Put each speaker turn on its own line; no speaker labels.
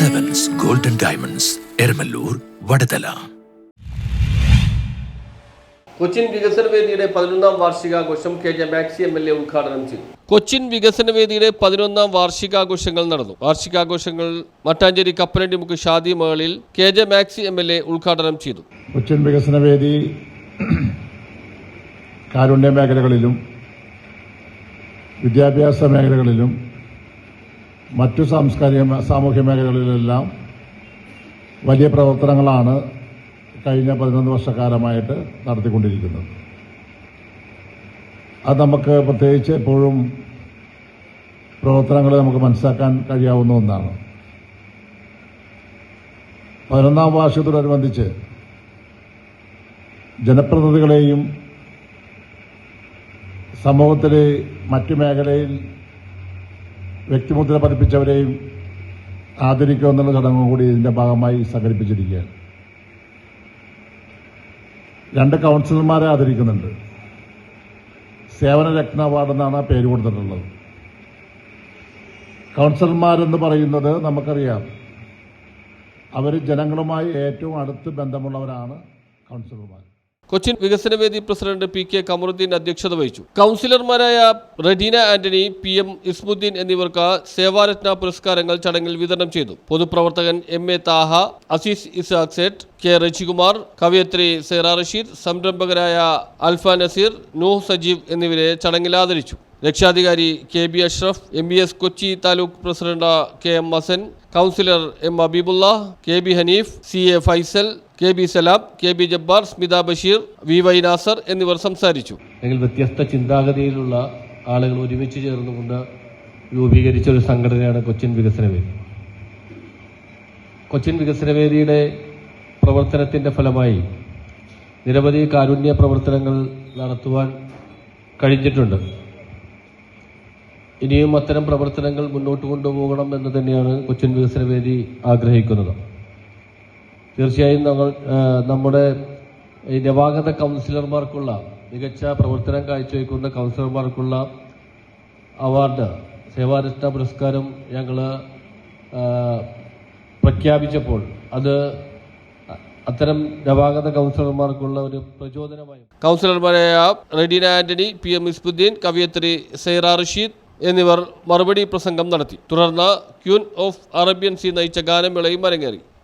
Diamonds Eramalloor Vadathala
Cochin വികസന വേദിയുടെ പതിനൊന്നാം വാർഷികാഘോഷം K J Maxi M L A ഉദ്ഘാടനം ചെയ്തു. കൊച്ചിൻ വികസന വേദിയുടെ പതിനൊന്നാം വാർഷികാഘോഷങ്ങൾ നടന്നു. വാർഷികാഘോഷങ്ങൾ മട്ടാഞ്ചേരി കപ്പലണ്ടിമുക്ക് ഷാദി മകളിൽ K J Maxi M L A ഉദ്ഘാടനം ചെയ്തു.
കൊച്ചിൻ വികസന വേദി കാരുണ്യ മേഖലകളിലും വിദ്യാഭ്യാസ മേഖലകളിലും മറ്റു സാംസ്കാരിക സാമൂഹ്യ മേഖലകളിലെല്ലാം വലിയ പ്രവർത്തനങ്ങളാണ് കഴിഞ്ഞ പതിനൊന്ന് വർഷക്കാലമായിട്ട് നടത്തിക്കൊണ്ടിരിക്കുന്നത്. അത് നമുക്ക് പ്രത്യേകിച്ച് എപ്പോഴും പ്രവർത്തനങ്ങൾ നമുക്ക് മനസ്സിലാക്കാൻ കഴിയാവുന്ന ഒന്നാണ്. പതിനൊന്നാം വാർഷികത്തോടനുബന്ധിച്ച് ജനപ്രതിനിധികളെയും സമൂഹത്തിലെ മറ്റു മേഖലയിൽ വ്യക്തിമുദ്ര പതിപ്പിച്ചവരെയും ആദരിക്കുക എന്നുള്ള ചടങ്ങും കൂടി ഇതിന്റെ ഭാഗമായി സംഘടിപ്പിച്ചിരിക്കുകയാണ്. രണ്ട് കൗൺസിലർമാരെ ആദരിക്കുന്നുണ്ട്. സേവന രത്ന അവാർഡ് എന്നാണ് പേര് കൊടുത്തിട്ടുള്ളത്. കൗൺസിലർമാരെന്ന് പറയുന്നത് നമുക്കറിയാം. അവർ ജനങ്ങളുമായി ഏറ്റവും അടുത്ത് ബന്ധമുള്ളവരാണ് കൗൺസിലർമാർ
Cochin വികസനവേദി president P K Kamaruddin അധ്യക്ഷത വഹിച്ചു. കൗൺസിലർമാരായ റെഡീന ആന്റണി പി എം ഇസ്മുദ്ദീൻ എന്നിവർക്ക് സേവാരത്ന പുരസ്കാരങ്ങൾ ചടങ്ങിൽ വിതരണം ചെയ്തു. പൊതുപ്രവർത്തകൻ M A Thaha Azeez Isaac Sait K Rajikumar കവയത്രി Sera Rasheed സംരംഭകരായ അൽഫ നസീർ നൂഹ് സജീവ് എന്നിവരെ ചടങ്ങിൽ ആദരിച്ചു. രക്ഷാധികാരി K B Ashraf M B S Kochi taluk president K M Hasan councillor M Abeebulla K B Haneef C A Faisal K B Salam K B Jabbar Smitha Basheer V Y Nasar എന്നിവർ സംസാരിച്ചു.
അല്ലെങ്കിൽ വ്യത്യസ്ത ചിന്താഗതിയിലുള്ള ആളുകൾ ഒരുമിച്ച് ചേർന്നുകൊണ്ട് രൂപീകരിച്ച ഒരു സംഘടനയാണ് കൊച്ചിൻ വികസന വേദി. കൊച്ചിൻ വികസന വേദിയുടെ പ്രവർത്തനത്തിന്റെ ഫലമായി നിരവധി കാരുണ്യ പ്രവർത്തനങ്ങൾ നടത്തുവാൻ കഴിഞ്ഞിട്ടുണ്ട്. ഇനിയും അത്തരം പ്രവർത്തനങ്ങൾ മുന്നോട്ട് കൊണ്ടുപോകണം എന്ന് തന്നെയാണ് കൊച്ചിൻ വികസന വേദി ആഗ്രഹിക്കുന്നത്. തീർച്ചയായും നമ്മൾ നമ്മുടെ ഈ നവാഗത കൗൺസിലർമാർക്കുള്ള മികച്ച പ്രവർത്തനം കാഴ്ചവെക്കുന്ന കൗൺസിലർമാർക്കുള്ള അവാർഡ് സേവാരത്ന പുരസ്കാരം ഞങ്ങൾ പ്രഖ്യാപിച്ചപ്പോൾ അത് അത്തരം നവാഗത കൗൺസിലർമാർക്കുള്ള ഒരു പ്രചോദനമായി.
കൗൺസിലർമാരായ റെഡീന ആന്റണി പി എം ഇസ്ബുദ്ദീൻ കവിയത്രി സൈറ റഷീദ് എന്നിവർ മറുപടി പ്രസംഗം നടത്തി. തുടർന്ന് ക്യൂൻ ഓഫ് അറേബ്യൻ സി നയിച്ച ഗാനമേളയും അരങ്ങേറി.